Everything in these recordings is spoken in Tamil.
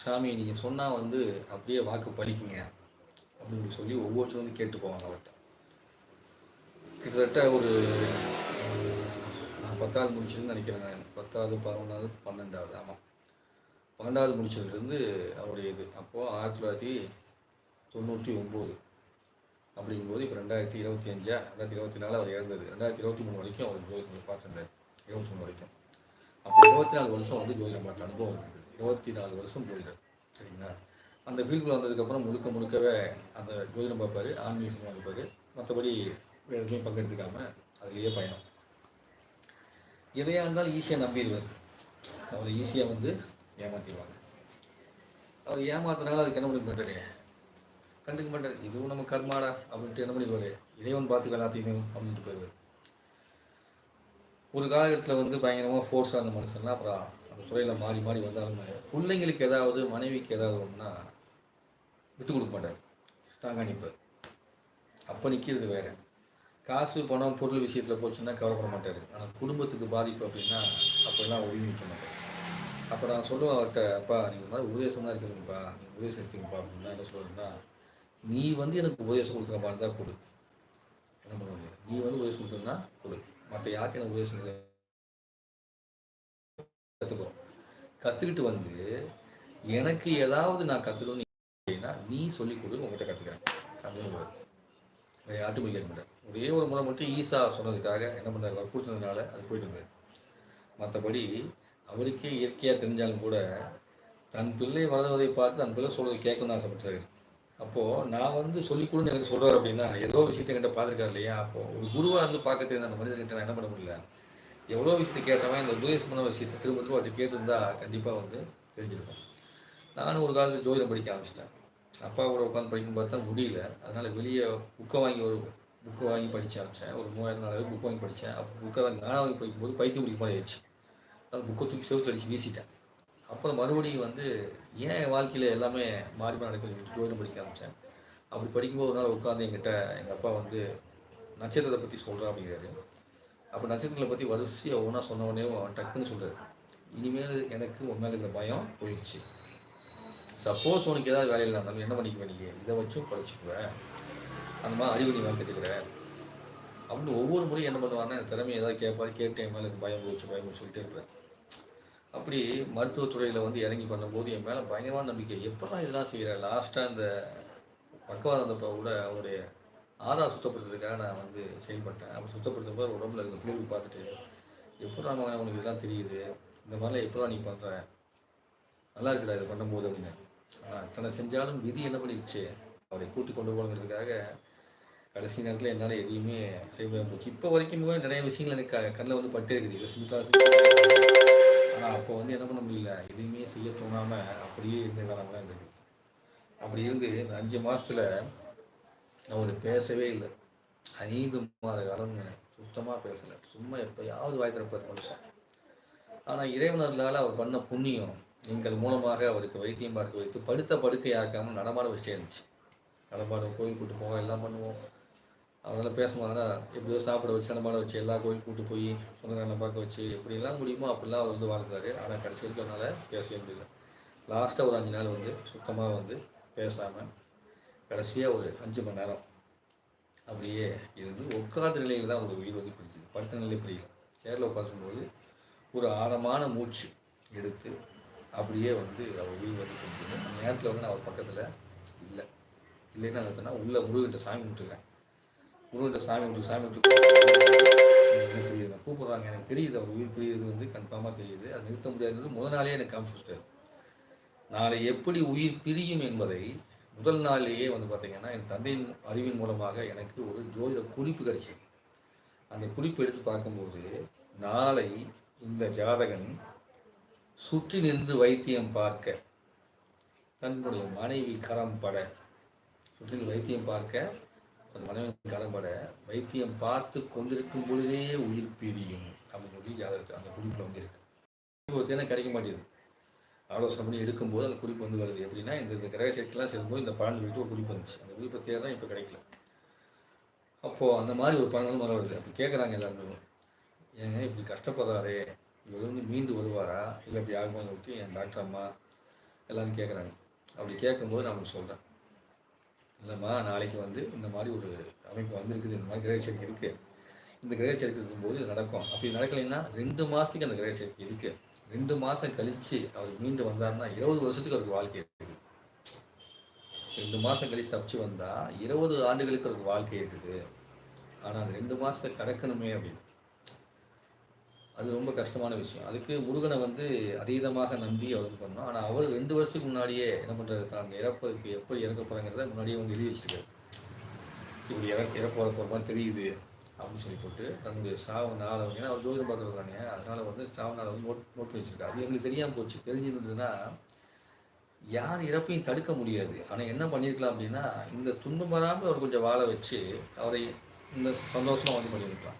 சாமி நீங்கள் சொன்னால் வந்து அப்படியே வாக்கு பழிக்குங்க. அப்படின்னு சொல்லி ஒவ்வொருத்தரும் வந்து கேட்டு போவாங்க அவர்கிட்ட. கிட்டத்தட்ட ஒரு நான் பத்தாவது முடிச்சதுன்னு நினைக்கிறேன் நான். பத்தாவது பதினொன்றாவது பன்னெண்டாவது. ஆமாம் பன்னெண்டாவது முடிச்சதுலேருந்து அவருடைய இது. அப்போது ஆயிரத்தி தொள்ளாயிரத்தி தொண்ணூற்றி ஒம்பது அப்படிங்கும்போது இப்போ ரெண்டாயிரத்தி இருபத்தி அஞ்சா ரெண்டாயிரத்தி இருபத்தி நாலு அவர் இறந்தது. ரெண்டாயிரத்தி இருபத்தி மூணு வரைக்கும் அவர் ஜோதிடம் பார்த்துருந்தார். இருபத்தி மூணு வரைக்கும். அப்போ இருபத்தி நாலு வருஷம் வந்து ஜோதிடம் பார்த்த அனுபவம் இருக்குது. இருபத்தி நாலு வருஷம் ஜோதிடர் சரிங்களா? அந்த ஃபீல்டில் வந்ததுக்கப்புறம் முழுக்க முழுக்கவே அந்த ஜோதிடம் பார்ப்பார் ஆன்மீகம் பார்ப்பார். மற்றபடி வேறு எதுலையும் பங்கெடுத்துக்காம அதுலேயே பயணம். எதையாக இருந்தாலும் ஈஸியாக நம்பிடுவார். அவரை ஈஸியாக வந்து ஏமாற்றிடுவாங்க அவர் ஏமாத்தினால அதுக்கு என்ன பண்ணி பண்ணுறாரு கண்டுக்க மாட்டார். இதுவும் நம்ம கர்மாடா அப்படின்ட்டு என்ன பண்ணிடுவார்? இறைவன் பார்த்துக்க எல்லாத்தையுமே அப்படின்ட்டு போயிடுவார். ஒரு காலகட்டத்தில் வந்து பயங்கரமாக ஃபோர்ஸாக இருந்த மனுஷன்லாம் அப்புறம் துறையில் மாறி மாறி வந்தாலும் பிள்ளைங்களுக்கு ஏதாவது மனைவிக்கு ஏதாவது ஒன்றுனா விட்டு கொடுக்க மாட்டார். ஸ்ட்ராங்காக நிற்பார் அப்போ நிற்கிறது வேறு. காசு பணம் பொருள் விஷயத்தில் போச்சுன்னா கவலைப்பட மாட்டார். ஆனால் குடும்பத்துக்கு பாதிப்பு அப்படின்னா அப்போல்லாம் ஒதுங்கி நிற்க மாட்டார். அப்போ நான் சொல்லுவேன் அவர்கிட்ட அப்பா நீங்கள் மாதிரி உபதேசமாக இருக்குதுங்கப்பா நீங்கள் உபதேசம் எடுத்துங்கப்பா. அப்படின்னா என்ன சொல்கிறேன்னா நீ வந்து எனக்கு உபதேசம் கொடுக்குற மாதிரி தான் கொடு. என்ன பண்ண முடியும்? நீ வந்து உபதேசம் கொடுக்குறதுனா கொடு. மற்ற யாருக்கு எனக்கு உபதேசம் இல்லை கற்றுக்கோ கற்றுக்கிட்டு வந்து எனக்கு ஏதாவது நான் கற்றுக்கணும்னு அப்படின்னா நீ சொல்லிக் கொடு உங்கள்கிட்ட கற்றுக்கிறேன் அப்படின்னு வேறு யார்ட்டும் போய் கேட்க மாட்டேன். ஒரே ஒரு முறை மட்டும் ஈசா சொன்னதுக்காக என்ன பண்ணார்? வற்புறுத்தினதுனால அது போயிட்டு இருந்தார் மற்றபடி அவருக்கே இயற்கையாக தெரிஞ்சாலும் கூட தன் பிள்ளை வளர்வதை பார்த்து தன் பிள்ளை சொல்வதை கேட்கணும்னு ஆசைப்பட்டாரு. அப்போது நான் வந்து சொல்லிக் கொடுன்னு எனக்கு சொல்கிறார் அப்படின்னா ஏதோ விஷயத்தை என்கிட்ட பார்த்துருக்காரு இல்லையா? அப்போ ஒரு குருவாக இருந்து பார்க்க தெரிந்த அந்த மனிதர்கிட்ட நான் என்ன பண்ண முடியல? எவ்வளோ விஷயத்தை கேட்டவன் இந்த உபதேசம் பண்ண விஷயத்தை திரும்ப திரும்ப அவர்கிட்ட கேட்டிருந்தா கண்டிப்பாக வந்து தெரிஞ்சிருப்பேன் நானும் ஒரு காலத்தில் ஜோதிடம் படிக்க ஆரம்பிச்சிட்டேன். அப்பா கூட உட்காந்து படிக்கும் பார்த்தா முடியல. அதனால் வெளியே புக்கை வாங்கி ஒரு புக்கை வாங்கி படிக்க ஆரம்பித்தேன் ஒரு மூவாயிரம் நாலாயிரம் புக் வாங்கி படித்தேன் அப்போ புக்கை வாங்கி நானாக வாங்கி படிக்கும்போது பைத்தியம் பிடிக்க மாதிரி ஆயிடுச்சு. அதனால் புக்கை தூக்கி செவுத்து அடிச்சு வீசிட்டேன். அப்புறம் மறுபடியும் வந்து ஏன் என் வாழ்க்கையில் எல்லாமே மாறி மாறி நடக்குது ஜோதிடம் படிக்க ஆரம்பித்தேன் அப்படி படிக்கும்போது ஒரு நாள் உட்காந்து என்கிட்ட எங்கள் அப்பா வந்து நட்சத்திரத்தை பற்றி சொல்கிறா அப்படிங்கிறாரு. அப்போ நட்சத்திரங்களை பற்றி வரிசையாக ஒவ்வொன்றா சொன்ன உடனே அவன் டக்குன்னு சொல்கிறார் இனிமேல் எனக்கு உன் மேலே இந்த பயம் போயிடுச்சு சப்போஸ் உனக்கு ஏதாவது வேலையில் இருந்தாலும் என்ன பண்ணிக்குவ நீங்கள் இதை வச்சும் படிச்சுக்குவேன் அந்த மாதிரி அறிவு நீ வளர்த்துட்டுக்கிற அப்படின்னு ஒவ்வொரு முறையும் என்ன பண்ணுவாங்கன்னா திறமை திறமையை ஏதாவது கேட்பாரு கேட்டு என் மேலே எனக்கு பயம் போச்சு பயம் சொல்லிட்டே இருப்பேன் அப்படி மருத்துவத்துறையில் வந்து இறங்கி பண்ணும்போது என் மேலே பயங்கரமான நம்பிக்கை. எப்பெல்லாம் இதெல்லாம் செய்கிறேன் லாஸ்ட்டாக இந்த பக்கவாதம் கூட அவருடைய ஆதா சுத்தப்படுத்துறதுக்காக நான் வந்து செயல்பட்டேன். அப்படி சுத்தப்படுத்தும் போது உடம்புல இருக்க பிள்ளைகள் பார்த்துட்டு எப்படா மகனே உனக்கு இதெல்லாம் தெரியுது? இந்த மாதிரிலாம் எப்படா நீ பண்ணுற நல்லா இருக்குடா இதை பண்ணும்போது அப்படின்னு. தன்னை செஞ்சாலும் விதி என்ன பண்ணிடுச்சு? அவரை கூட்டி கொண்டு போகணுங்கிறதுக்காக கடைசி நேரத்தில் என்னால் எதையுமே செய்ய முடியாது இப்போ வரைக்கும் கூட நிறைய விஷயங்கள் எனக்கு க- கண்ணில் வந்து பட்டே இருக்குது. இதை செஞ்சுட்டா ஆனால் அப்போ வந்து என்ன பண்ண முடியல? எதையுமே செய்ய தோணாமல் அப்படியே இருந்த காலம்லாம் இருந்தது. அப்படி இருந்து இந்த அஞ்சு மாதத்தில் அவர் பேசவே இல்லை. ஐந்து மாத காலம் சுத்தமாக பேசலை. சும்மா எப்பயாவது வாய் திறப்பார் மனுஷன் ஆனால் இறைவனர்களால் அவர் பண்ண புண்ணியம் எங்கள் மூலமாக அவருக்கு வைத்தியம் பார்க்க வைத்து படுத்த படுக்கை ஆக்காமல் நடமாட வச்சே இருந்துச்சு. நடமாட கோயில் கூட்டு போவோம் எல்லாம் பண்ணுவோம். அதெல்லாம் பேசும்போதுனா எப்படியோ சாப்பிட வச்சு நடமாட வச்சு எல்லா கோயில் கூட்டு போய் சொந்தக்காரனை பார்க்க வச்சு எப்படிலாம் முடியுமோ அப்படிலாம் அவர் வந்து வாழ்ந்தாரு. ஆனால் கடைசி வரைக்கும் பேசவே முடியல. லாஸ்ட்டாக ஒரு அஞ்சு நாள் வந்து சுத்தமாக வந்து பேசாமல் கடைசியாக ஒரு அஞ்சு மணி நேரம் அப்படியே இருந்து உட்கார்ந்த நிலையில் தான் ஒரு உயிர் வந்து பிடிச்சிது படுத்த நிலை பிடிக்கல சேரில் உட்காந்துக்கும்போது ஒரு ஆழமான மூச்சு எடுத்து அப்படியே வந்து அவர் உயிர் வந்து பிடிச்சிது அந்த நேரத்தில் வந்து நான் அவர் பக்கத்தில் இல்லை. இல்லைன்னா பார்த்தோன்னா உள்ளே முருகிட்ட சாமி விட்டுருக்கேன் முருகிட்ட சாமி விட்டு சாமி கும்பிட்டு புரியுது கூப்பிட்றாங்க. எனக்கு தெரியுது. அவர் உயிர் புரியுது வந்து கன்ஃபார்மாக தெரியுது. அது நிறுத்த முடியாதுன்றது முதல் நாளே எனக்கு காமிச்சு நாளை எப்படி உயிர் பிரியும் என்பதை முதல் நாளிலேயே வந்து பார்த்திங்கன்னா என் தந்தையின் அறிவின் மூலமாக எனக்கு ஒரு ஜோதிட குறிப்பு கிடைச்சது. அந்த குறிப்பு எடுத்து பார்க்கும்போது நாளை இந்த ஜாதகன் சுற்றி நின்று வைத்தியம் பார்க்க தன்னுடைய மனைவி கரம் பட சுற்றி நின்று வைத்தியம் பார்க்க தன் மனைவி கரம் பட வைத்தியம் பார்த்து கொண்டிருக்கும் பொழுதே உயிர் பிரியும் அப்படின்னு சொல்லி ஜாதகத்தில் அந்த குறிப்பில் வந்து இருக்கு. பார்த்தீங்கன்னா கிடைக்க மாட்டேங்குது. ஆலோசனை பண்ணி எடுக்கும்போது அந்த குறிப்பு வந்து வருது. எப்படின்னா இந்த இந்த கிரக சேர்க்கைலாம் இந்த பலன் சொல்லிட்டு ஒரு குறிப்பு வந்துச்சு. அந்த குறிப்பை தேர்தான் இப்போ கிடைக்கல. அப்போது அந்த மாதிரி ஒரு பலன் வந்து மரம் வருது. அப்போ கேட்குறாங்க எல்லாருமே. ஏங்க இப்படி கஷ்டப்படுறாரு. இவர் வந்து மீண்டு வருவாரா? இல்லை இப்படி ஆகுமான்னு சொல்லிட்டு என் டாக்டர் அம்மா எல்லாரும் கேட்குறாங்க அப்படி கேட்கும்போது நான் உங்களுக்கு சொல்கிறேன் இல்லைம்மா நாளைக்கு வந்து இந்த மாதிரி ஒரு அமைப்பு வந்திருக்குது. இந்த மாதிரி கிரக சேர்க்கை இருக்குது இந்த கிரக சேர்க்கை இருக்கும்போது இது நடக்கும். அப்படி நடக்கலைன்னா ரெண்டு மாதத்துக்கு அந்த கிரக சேர்க்கை இருக்குது ரெண்டு மாதம் கழித்து அவர் மீண்டு வந்தாருன்னா இருபது வருஷத்துக்கு அவருக்கு வாழ்க்கை இருக்குது. ரெண்டு மாதம் கழித்து தப்பிச்சு வந்தால் இருபது ஆண்டுகளுக்கு அவருக்கு வாழ்க்கை இருக்குது. ஆனால் அந்த ரெண்டு மாதத்தை கடக்கணுமே அப்படின்னு. அது ரொம்ப கஷ்டமான விஷயம். அதுக்கு முருகனை வந்து அதீதமாக நம்பி அவர் பண்ணோம் ஆனால் அவர் ரெண்டு வருஷத்துக்கு முன்னாடியே என்ன பண்ணுறது தான் இறப்பதற்கு எப்படி இறக்க போகிறாங்கிறத முன்னாடியே வந்து எழுதி வச்சிருக்காரு. இப்படி இற இறப்போகிற போகிறமா போகிற மாதிரி தெரியுது. அப்படின்னு சொல்லி போட்டு தன்னுடைய சாவு நாளை ஏன்னா அவர் ஜோதிடம் பார்க்குறது தானே அதனால் வந்து சாவு நாளை வந்து நோட் நோட் பண்ணி வச்சிருக்காரு. அது எங்களுக்கு தெரியாமல் போச்சு. தெரிஞ்சிருந்ததுன்னா யார் இறப்பையும் தடுக்க முடியாது. ஆனால் என்ன பண்ணியிருக்கலாம் அப்படின்னா இந்த துன்பம் வராமல் அவர் கொஞ்சம் வாழ வச்சு அவரை இந்த சந்தோஷமாக வந்து பண்ணியிருக்கலாம்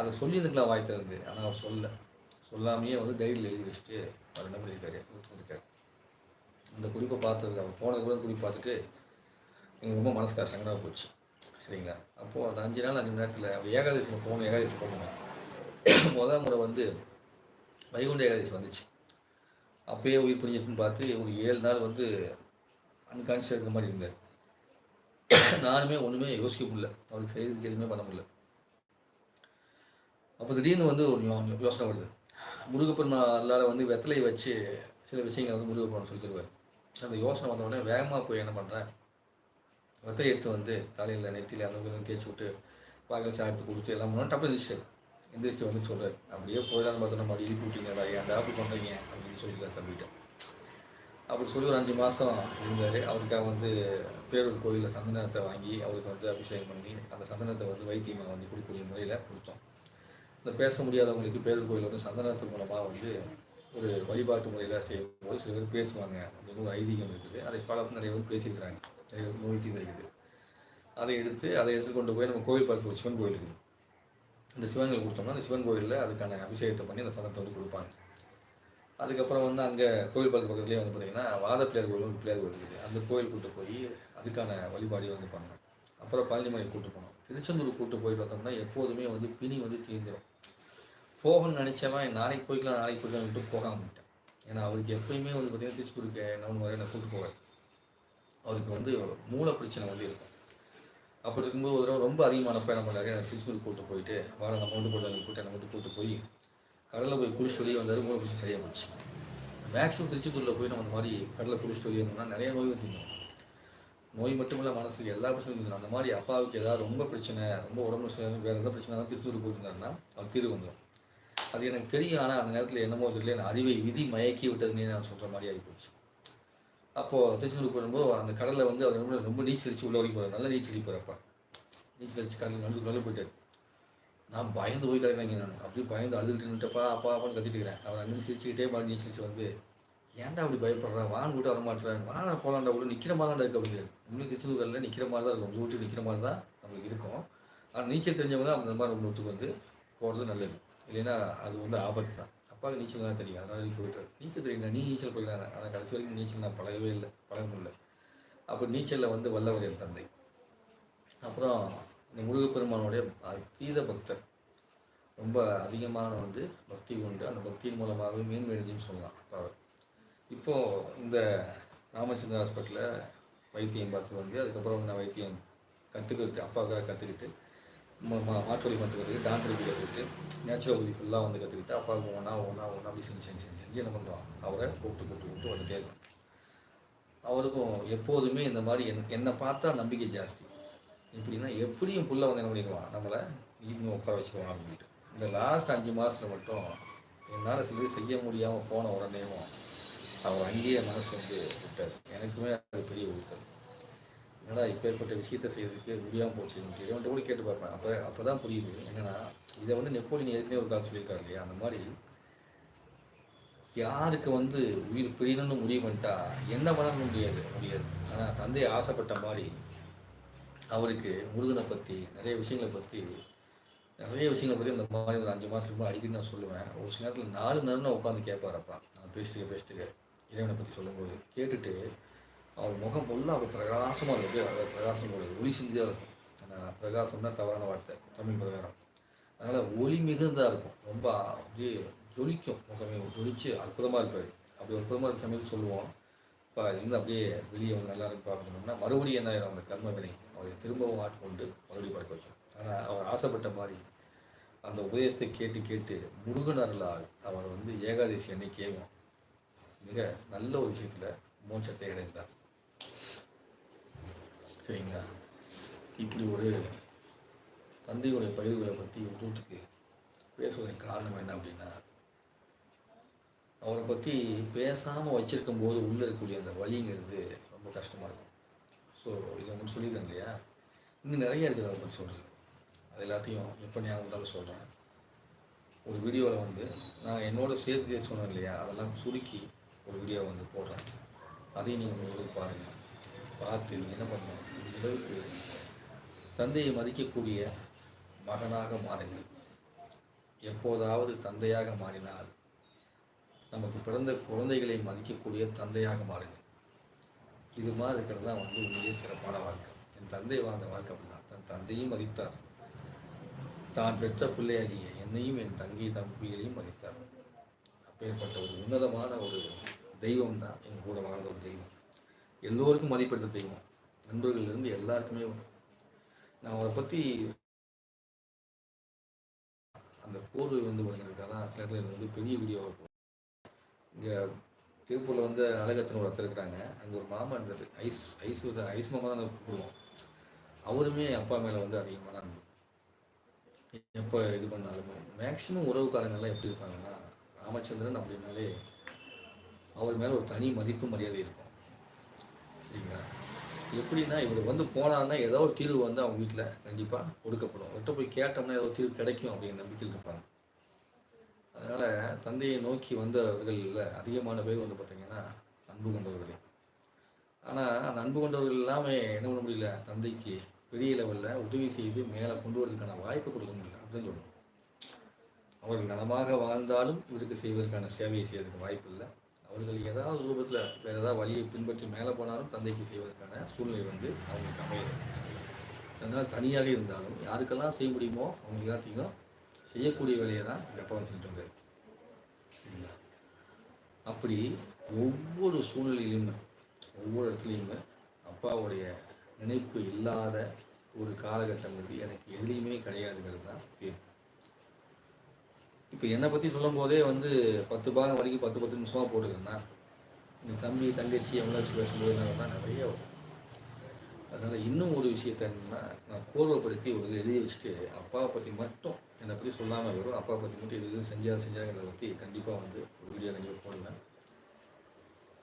அதை சொல்லியிருந்துக்கலாம் வாய் திறந்து ஆனால் அவர் சொல்ல சொல்லாமையே வந்து டைரியில் எழுதி வச்சுட்டு அவர் என்ன பண்ணியிருக்காரு கொடுத்துருக்காரு. இந்த குறிப்பை பார்த்தது அவர் போனது கூட குறிப்பு பார்த்துட்டு எனக்கு ரொம்ப மனசு கஷ்டங்களாக போச்சு. சரிங்களா? அப்போது அந்த அஞ்சு நாள் அஞ்சு நேரத்தில் அவர் ஏகாதசி போகணும் ஏகாதசி போகணும் முதல் முறை வந்து வைகுண்ட ஏகாதசி வந்துச்சு. அப்பயே உயிர் பிரிஞ்சிருக்குன்னு பார்த்து ஒரு ஏழு நாள் வந்து அன்கான்ஷியஸ் இருக்கிற மாதிரி இருந்தார். நானுமே ஒன்றுமே யோசிக்க முடியல. அவருக்கு செய்யறதுக்கு எதுவுமே பண்ண முடியல. அப்போ திடீர்னு வந்து ஒரு யோசனை வருது. முருகப்பெருமாளால் வந்து வெத்தலையை வச்சு சில விஷயங்களை வந்து முருகப்பெருமான் சொல்லி தருவார் அந்த யோசனை வந்தவுடனே வேகமாக போய் என்ன பண்ணுறேன் வெத்தலை எடுத்து வந்து தலையில் நெத்தியில் அந்த கொஞ்சம் தேய்ச்சி விட்டு வாயில் சாயத்து கொடுத்து எல்லாம் பண்ணோம். டப்பு எந்திரிச்சு எந்திரிச்சிட்டு வந்து சொல்கிறார் அப்படியே போயிடான்னு பார்த்தோம் நம்ம எழுப்பி விட்டீங்கடா ஏன்டா அப்படி பண்ணுறீங்க அப்படின்னு சொல்லிக்கலாம் தம்பிட்டேன் அப்படி சொல்லி ஒரு அஞ்சு மாதம் இருந்தார். அவருக்காக வந்து பேரூர் கோயிலில் சந்தனத்தை வாங்கி அவருக்கு வந்து அபிஷேகம் பண்ணி அந்த சந்தனத்தை வந்து வைத்தியமாக வந்து கொடுக்கக்கூடிய முறையில் கொடுத்தோம். இந்த பேச முடியாதவங்களுக்கு பேரூர் கோயில் வந்து சந்தனத்து மூலமாக வந்து ஒரு வழிபாட்டு முறையில் செய்யும்போது சில பேர் பேசுவாங்க அப்படின்னு ஒரு ஐதீகம் இருக்குது. அதை ஃபாலோ நிறைய பேர் பேசியிருக்கிறாங்க. நோய் தீர்ந்திருக்குது அதை எடுத்து அதை எடுத்து கொண்டு போய் நம்ம கோயில் பார்த்து ஒரு சிவன் கோயில் இருக்குது இந்த சிவன்கள் கொடுத்தோம்னா அந்த சிவன் கோயிலில் அதுக்கான அபிஷேகத்தை பண்ணி அந்த சதத்தை வந்து கொடுப்பாங்க. அதுக்கப்புறம் வந்து அங்கே கோயில் பார்த்து பக்கத்துலேயே வந்து பார்த்திங்கன்னா வாத பிள்ளையார் கோயில் ஒரு பிள்ளையார் கோயில் இருக்குது. அந்த கோயில் கூட்டு போய் அதுக்கான வழிபாடையும் வந்து பண்ணணும் அப்புறம் பழனிமலை கூட்டு போனோம். திருச்செந்தூர் கூட்டு போய் பார்த்தோம்னா எப்போதுமே வந்து பிணி வந்து தீர்ந்துடும் போகணும்னு நினச்சவன் நாளைக்கு போய்க்கலாம் நாளைக்கு போய்க்கலாம் விட்டு போகாம விட்டேன். ஏன்னா அவருக்கு எப்பயுமே வந்து பார்த்தீங்கன்னா திருச்செந்தூருக்கு என்ன வரை நான் கூட்டு போவேன் அவருக்கு வந்து மூளை பிரச்சனை வந்து இருக்கும். அப்படி இருக்கும்போது ஒரு தடவை ரொம்ப அதிகமானப்ப நம்ம நிறைய எனக்கு கூட்டு போயிட்டு வாழை நம்ம மட்டும் போட்டு கூட்டு நம்ம மட்டும் கூட்டு போய் கடலில் போய் குளிச்சு வெளியே வந்தார் மூளை பிரச்சனை சரியாக போச்சு. மேக்ஸிமம் திருச்செந்தூரில் போய் நம்ம இந்த மாதிரி கடலில் குளிச்சு வெளியே வந்தோம்னா நிறைய நோய் வந்துடும் நோய் மட்டுமில்ல மனசுக்கு எல்லா பிரச்சனையும் வந்துடும் அந்த மாதிரி அப்பாவுக்கு ஏதாவது ரொம்ப பிரச்சனை ரொம்ப உடம்பு வேறு எந்த பிரச்சனை தான் திருச்சூர் போயிருந்தாருன்னா அவர் தீர்வு வந்துடும் அது எனக்கு தெரியும் ஆனால் அந்த நேரத்தில் என்னமோ தெரியல நான் அறிவை விதி மயக்கி விட்டதுன்னு நான் சொல்கிற மாதிரி ஆகிப்போச்சு அப்போது திருச்செந்தூர் போகும்போது அந்த கடலில் வந்து அவர் ரொம்ப ரொம்ப நீச்சல் அடிச்சு உள்ள வரைக்கும் போகிறார் நல்லா நீச்சல் அடிப்பார் நீச்சல் அடிச்சு கடலில் நடுவு நல்ல போயிட்டார். நான் பயந்து போய் கிடக்கிறேங்க நான்? அப்படியே பயந்து அழுதுட்டு நின்றுட்டப்பா அப்பா அப்பான்னு கத்திட்டு இருக்கிறேன். அவர் அண்ணன் சிரிச்சுக்கிட்டே மாதிரி நீச்சல் அடிச்சு வந்து ஏன்டா அப்படி பயப்படுறான் வான் கூட வரமாட்டேறேன் வான போகலாண்டா உள்ள நிற்கிற மாதிரி தான் இருக்கு. அப்படின்னு இன்னும் திருச்செந்தூரில் நிற்கிற மாதிரி தான் இருக்கும். ஊட்டி நிற்கிற மாதிரி தான் நம்மளுக்கு இருக்கும். ஆனால் நீச்சல் தெரிஞ்சவங்க தான் அந்த மாதிரி ஒன்றுத்துக்கு வந்து போகிறது நல்லது. இல்லைன்னா அது வந்து ஆபத்து தான். அப்பாவுக்கு நீச்சல் தான் தெரியும். அதனால நீ நீச்சல் தெரியும் நீ நீச்சல் போயிடலாம் ஆனால் கடைசி வரைக்கும் நீச்சல் நான் பழகவே இல்லை. பழக முடியல. அப்போ நீச்சலில் வந்து வல்லவர் என் தந்தை. அப்புறம் இந்த முருகப்பெருமானுடைய அதீத பக்தர். ரொம்ப அதிகமான வந்து பக்தி கொண்டு அந்த பக்தியின் மூலமாகவே மேம்படுதுன்னு சொல்லலாம். அப்பாவை இப்போது இந்த ராமச்சந்திர ஹாஸ்பிட்டலில் வைத்தியம் பார்த்து வந்து அதுக்கப்புறம் நான் வைத்தியம் கற்றுக்கிட்டு அப்பாவுக்காக கற்றுக்கிட்டு மாற்று வழி மருத்துவத்துக்கு டாக்டர் கற்றுக்கிட்டு நேச்சுரோபதி ஃபுல்லாக வந்து கற்றுக்கிட்டு அப்பாவுக்கு ஒன்றா ஒன்றா ஒன்றா அப்படி செஞ்சு செஞ்சு செஞ்சு செஞ்சு என்ன பண்ணுறான் அவரை கூப்பிட்டு கூப்பிட்டு கூப்பிட்டு வந்துட்டே இருக்கும் அவருக்கும் எப்போதுமே இந்த மாதிரி என் என்னை பார்த்தா நம்பிக்கை ஜாஸ்தி. எப்படின்னா எப்படியும் புள்ள வந்து என்ன பண்ணிடுவான்? நம்மளை இன்னும் உட்கார வச்சுக்குவான் அப்படின்ட்டு. இந்த லாஸ்ட் அஞ்சு மாதத்தில் மட்டும் என்னால் சிலது செய்ய முடியாமல் போன உடனேவும் அவர் அங்கேயே மனசு வந்து விட்டார். எனக்குமே அது பெரிய உறுத்தல். என்னடா இப்பேற்பட்ட விஷயத்தை செய்யறதுக்கு முடியாமல் போச்சு இவன்கிட்ட கூட கேட்டு பார்ப்பேன் அப்போ அப்போ தான் புரியுது. என்னென்னா இதை வந்து நெப்போலியன் ஏற்கனவே ஒரு காலம் சொல்லியிருக்காரு இல்லையா? அந்த மாதிரி யாருக்கு வந்து உயிர் பிரியணும்னு முடிவு பண்ணிட்டா என்ன பண்ணணும் முடியாது முடியாது. ஆனால் தந்தை ஆசைப்பட்ட மாதிரி அவருக்கு முருகனை பற்றி நிறைய விஷயங்களை பற்றி நிறைய விஷயங்களை பற்றி அந்த மாதிரி ஒரு அஞ்சு மாதத்துக்கு முன்னாடி அடிக்கடி நான் சொல்லுவேன். ஒரு சில நேரத்தில் நாலு நேரம் நான் உட்காந்து கேட்பாரப்பா நான் பேசிட்டு பேசிட்டு இறைவனை பற்றி சொல்லும்போது கேட்டுட்டு அவர் முகம் ஃபுல்லாக அவர் பிரகாசமாக இருக்குது அவர் பிரகாசம் ஒளி சிந்தியாக இருக்கும். ஆனால் பிரகாசம்னா தவறான வார்த்தை தமிழ் பிரகாரம். அதனால் ஒளி மிகுந்ததாக இருக்கும். ரொம்ப அப்படியே ஜொலிக்கும். முகமே ஜொலிச்சு அற்புதமாக இருப்பார். அப்படி அற்புதமாக இருக்க சமயத்தில் சொல்லுவோம். இப்போ இருந்து அப்படியே வெளியே வந்து நல்லா இருக்கு பார்க்கணும்னா மறுபடியும் என்ன ஆயிரும்? அந்த கர்ம வினை. அவரை திரும்பவும் ஆட்கொண்டு மறுபடியும் பழக்க வச்சோம். ஆனால் அவர் ஆசைப்பட்ட மாதிரி அந்த உபதேசத்தை கேட்டு கேட்டு முருகனர்களால் அவர் வந்து ஏகாதசி அன்னைக்கு மிக நல்ல ஒரு விஷயத்தில் மோட்சத்தை அடைந்தார். சரிங்களா? இப்படி ஒரு தந்தையுடைய பயிர்களை பற்றி உதவுத்துக்கு பேசுவதற்கு காரணம் என்ன அப்படின்னா அவரை பற்றி பேசாமல் வச்சிருக்கும் போது உள்ளே இருக்கக்கூடிய அந்த வலிங்கிறது ரொம்ப கஷ்டமாக இருக்கும். ஸோ இதை ஒன்று சொல்லியிருந்தேன் இல்லையா? இன்னும் நிறைய இருக்குது அதை பற்றி சொல்கிறது அது எல்லாத்தையும் எப்போ ஞாபகம் இருந்தாலும் சொல்கிறேன் ஒரு வீடியோவில் வந்து நான் என்னோட சேர்த்து சொன்னேன் இல்லையா? அதெல்லாம் சுருக்கி ஒரு வீடியோ வந்து போடுறேன். அதையும் நீங்கள் உங்களுக்கு பாருங்கள் பார்த்து என்ன பண்ணணும்? அளவுக்கு தந்தையை மதிக்கக்கூடிய மகனாக மாறுங்கள். எப்போதாவது தந்தையாக மாறினால் நமக்கு பிறந்த குழந்தைகளை மதிக்கக்கூடிய தந்தையாக மாறுங்கள். இது மாதிரி இருக்கிறது தான் வந்து உண்மையே சிறப்பான வாழ்க்கை. என் தந்தை வாழ்ந்த வாழ்க்கை அப்படின்னா தன் தந்தையும் மதித்தார். தான் பெற்ற பிள்ளையாகிய என்னையும் என் தங்கி தம்பிகளையும் மதித்தார். அப்பேற்பட்ட ஒரு உன்னதமான ஒரு தெய்வம் தான் என் கூட வாழ்ந்த ஒரு தெய்வம். எல்லோருக்கும் மதிப்பெடுத்த தெய்வம். நண்பர்கள்லேருந்து எல்லாருக்குமே நான் அவரை பற்றி அந்த போர்வை வந்து வழங்கியிருக்காரு தான் சில இடத்துல எனக்கு வந்து பெரிய வீடியோ இங்கே திருப்பூரில் வந்து அழகத்தின் ஒரு ஒருத்தர் இருக்கிறாங்க. அங்கே ஒரு மாமா இருந்தது ஐஸ் ஐஸ் வந்து ஐஸ் மாமா தான் கூப்பிடுவோம். அவருமே என் அப்பா மேலே வந்து அதிகமாக தான் எப்போ இது பண்ணாலுமே. மேக்சிமம் உறவுக்காரங்கள்லாம் எப்படி இருப்பாங்கன்னா ராமச்சந்திரன் அப்படின்னாலே அவர் மேலே ஒரு தனி மதிப்பு மரியாதை இருக்கும். சரிங்களா? எப்படின்னா இவர் வந்து போனான்னா ஏதோ ஒரு தீர்வு வந்து அவங்க வீட்டில் கண்டிப்பாக கொடுக்கப்படும். அவர்கிட்ட போய் கேட்டோம்னா ஏதோ தீர்வு கிடைக்கும் அப்படிங்கிற நம்பிக்கையில் இருப்பாங்க. அதனால் தந்தையை நோக்கி வந்தவர்களில் அதிகமான பேர் வந்து பார்த்திங்கன்னா அன்பு கொண்டவர்களே. ஆனால் அந்த அன்பு கொண்டவர்கள் எல்லாமே என்ன பண்ண முடியல தந்தைக்கு பெரிய லெவலில் உதவி செய்து மேலே கொண்டு வரதுக்கான வாய்ப்பு கொடுக்க முடியல அப்படின்னு சொல்லணும். அவர்கள் நலமாக வாழ்ந்தாலும் இவருக்கு செய்வதற்கான சேவையை செய்வதற்கு வாய்ப்பு இல்லை. அவர்கள் ஏதாவது ரூபத்தில் வேறு ஏதாவது வழியை பின்பற்றி மேலே போனாலும் தந்தைக்கு செய்வதற்கான சூழ்நிலை வந்து அவங்களுக்கு அமையுது அதனால் தனியாக இருந்தாலும் யாருக்கெல்லாம் செய்ய முடியுமோ அவங்க எல்லாத்தையும் செய்யக்கூடிய வேலையை தான் எங்கள் அப்பா சரிங்களா அப்படி ஒவ்வொரு சூழ்நிலையிலுமே ஒவ்வொரு இடத்துலையுமே அப்பாவுடைய நினைப்பு இல்லாத ஒரு காலகட்டம் வந்து எனக்கு எதுலேயுமே கிடையாதுங்கிறது தான் தீர்ப்பு இப்போ என்னை பற்றி சொல்லும் போதே வந்து பத்து பாகம் வரைக்கும் பத்து பத்து நிமிஷமாக போட்டுக்கிறேன்னா இந்த தம்பி தங்கச்சி எவ்வளோ வச்சு பேசும்போது தான் நிறைய வரும். அதனால் இன்னும் ஒரு விஷயத்த என்னன்னா நான் கோர்வப்படுத்தி ஒரு எழுதி வச்சுட்டு அப்பாவை பற்றி மட்டும் என்னை பற்றி சொல்லாமல் வரும் அப்பாவை பற்றி மட்டும் எதுவும் செஞ்சால் செஞ்சா செஞ்சாங்கிறத பற்றி கண்டிப்பாக வந்து ஒரு வீடியோ கண்டிப்பாக போடுவேன்.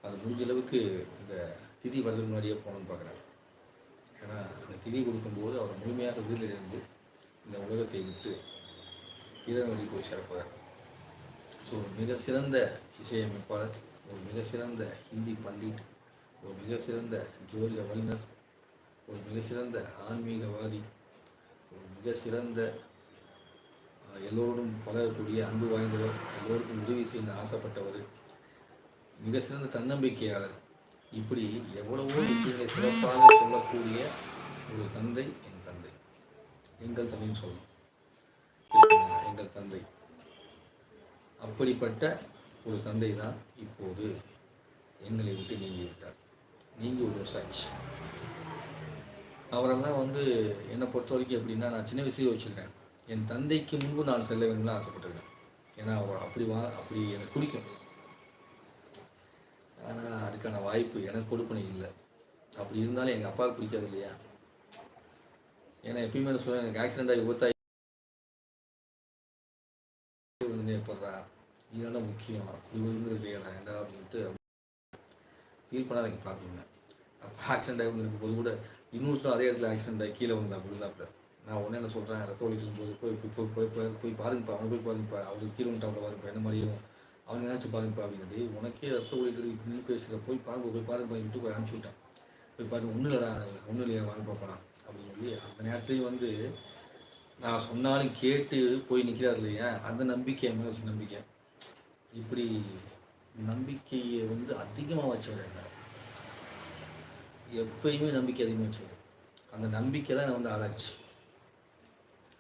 அது முடிஞ்ச அளவுக்கு இந்த திதி வரதுக்கு முன்னாடியே போகணும்னு பார்க்குறேன் ஏன்னா அந்த திதி கொடுக்கும்போது அவர் முழுமையாக வீட்டில் இருந்து இந்த உலகத்தை விட்டு இறைவழி போய் சேர்ப்பார் ஸோ மிக சிறந்த இசையமைப்பாளர் ஒரு மிக சிறந்த ஹிந்தி பண்டிட் ஒரு மிக சிறந்த ஜோதிட வல்லுநர் ஒரு மிக சிறந்த ஆன்மீகவாதி ஒரு மிக சிறந்த எல்லோரும் பழகக்கூடிய அன்பு வாய்ந்தவர் எல்லோருக்கும் உதவி செய்ய ஆசைப்பட்டவர் மிக சிறந்த தன்னம்பிக்கையாளர். இப்படி எவ்வளவோ விஷயங்களை சிறப்பாக சொல்லக்கூடிய ஒரு தந்தை என் தந்தை. எங்கள் தந்தைன்னு சொல்லணும். எங்கள் தந்தை. அப்படிப்பட்ட ஒரு தந்தை தான் இப்போது எங்களை விட்டு நீங்கி விட்டார் நீங்கி ஒரு வருஷம் அவரெல்லாம் வந்து என்னை பொறுத்த வரைக்கும் எப்படின்னா நான் சின்ன வயசுலேயே வச்சுருக்கேன் என் தந்தைக்கு முன்பு நான் செல்ல வேணும்னு ஆசைப்பட்டிருக்கேன். ஏன்னா அவர் அப்படி வா அப்படி எனக்கு பிடிக்கும் ஆனால் அதுக்கான வாய்ப்பு எனக்கு கொடுப்பனே இல்லை. அப்படி இருந்தாலும் எங்கள் அப்பாவுக்கு பிடிக்காது இல்லையா? ஏன்னா எப்பயுமே சொல்லுவேன் எனக்கு ஆக்சிடென்ட் ஆகி விபத்தாகி வந்து எப்பட்றா இதுதான் முக்கியம். இது வந்து இல்லையாடா என்ன அப்படின்ட்டு ஃபீல் பண்ணாதீங்கப்பா அப்படின்னு அப்போ ஆக்சிடென்ட் ஆகி இருக்கும் போது கூட இன்னொருத்தரும் அதே இடத்துல ஆக்சிடென்ட் ஆகி கீழே வந்தா விழுந்தாப்புல. நான் உடனே என்ன சொல்கிறேன் ரத்த ஒழிக்கும் போது போய் போய் போய் போய் போய் போய் பாருங்கப்பா அவனை போய் பாருங்கப்பா அவருக்கு கீழே வந்துட்டாப்புல பாருங்கப்பா என்ன மாதிரியும். அவன் நினச்சி பாருங்கப்பா அப்படின்னு உனக்கே ரத்த ஒழிக்கிறது இப்படின்னு பேசுகிற போய் பாருங்க போய் பாருங்க போய் போய் அனுப்பிச்சி விட்டேன். போய் பாருங்க ஒன்றும் இல்லைடா ஒன்றும் இல்லையா வாங்க பார்ப்பலாம் அப்படின்னு சொல்லி அந்த நேரத்துலையும் வந்து நான் சொன்னாலும் கேட்டு போய் நிற்கிறார் இல்லையா அந்த நம்பிக்கை மேலே நம்பிக்கை? இப்படி நம்பிக்கையை வந்து அதிகமாக வச்சவர் என்ன? எப்பயுமே நம்பிக்கை அதிகமாக வச்சவர். அந்த நம்பிக்கை தான் என்னை வந்து ஆளாச்சு.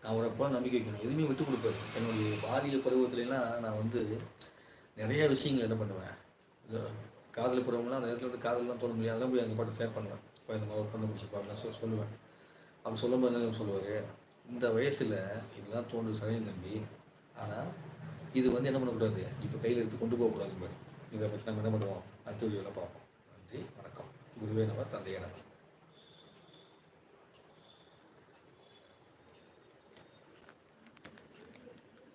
அவரை போல நம்பிக்கை வைக்கணும். எதுவுமே விட்டு கொடுப்பாரு என்னுடைய பாலிய பருவத்துலலாம் நான் வந்து நிறைய விஷயங்கள் என்ன பண்ணுவேன். காதல் போகிறவங்களாம் அந்த இடத்துல வந்து காதல்லாம் தோண முடியாது. அதெல்லாம் போய் அந்த பாட்டு ஷேர் பண்ணுவேன். இப்போ இந்த மாதிரி ஒரு பொண்ணு பிடிச்சிருப்பாங்க சொல் சொல்லுவேன். அப்படி சொல்லும்போது என்ன சொல்லுவார்? இந்த வயசில் இதெல்லாம் தோன்று சரியும் தம்பி. ஆனால் இது வந்து என்ன பண்ணக்கூடாது? இப்போ கையில் எடுத்து கொண்டு போகக்கூடாது மாதிரி இதை பற்றி நம்ம என்ன பண்ணுவோம்? அடுத்த வீடியோவில் பார்ப்போம். நன்றி வணக்கம். குருவே நம்ம தந்தையே நம்ம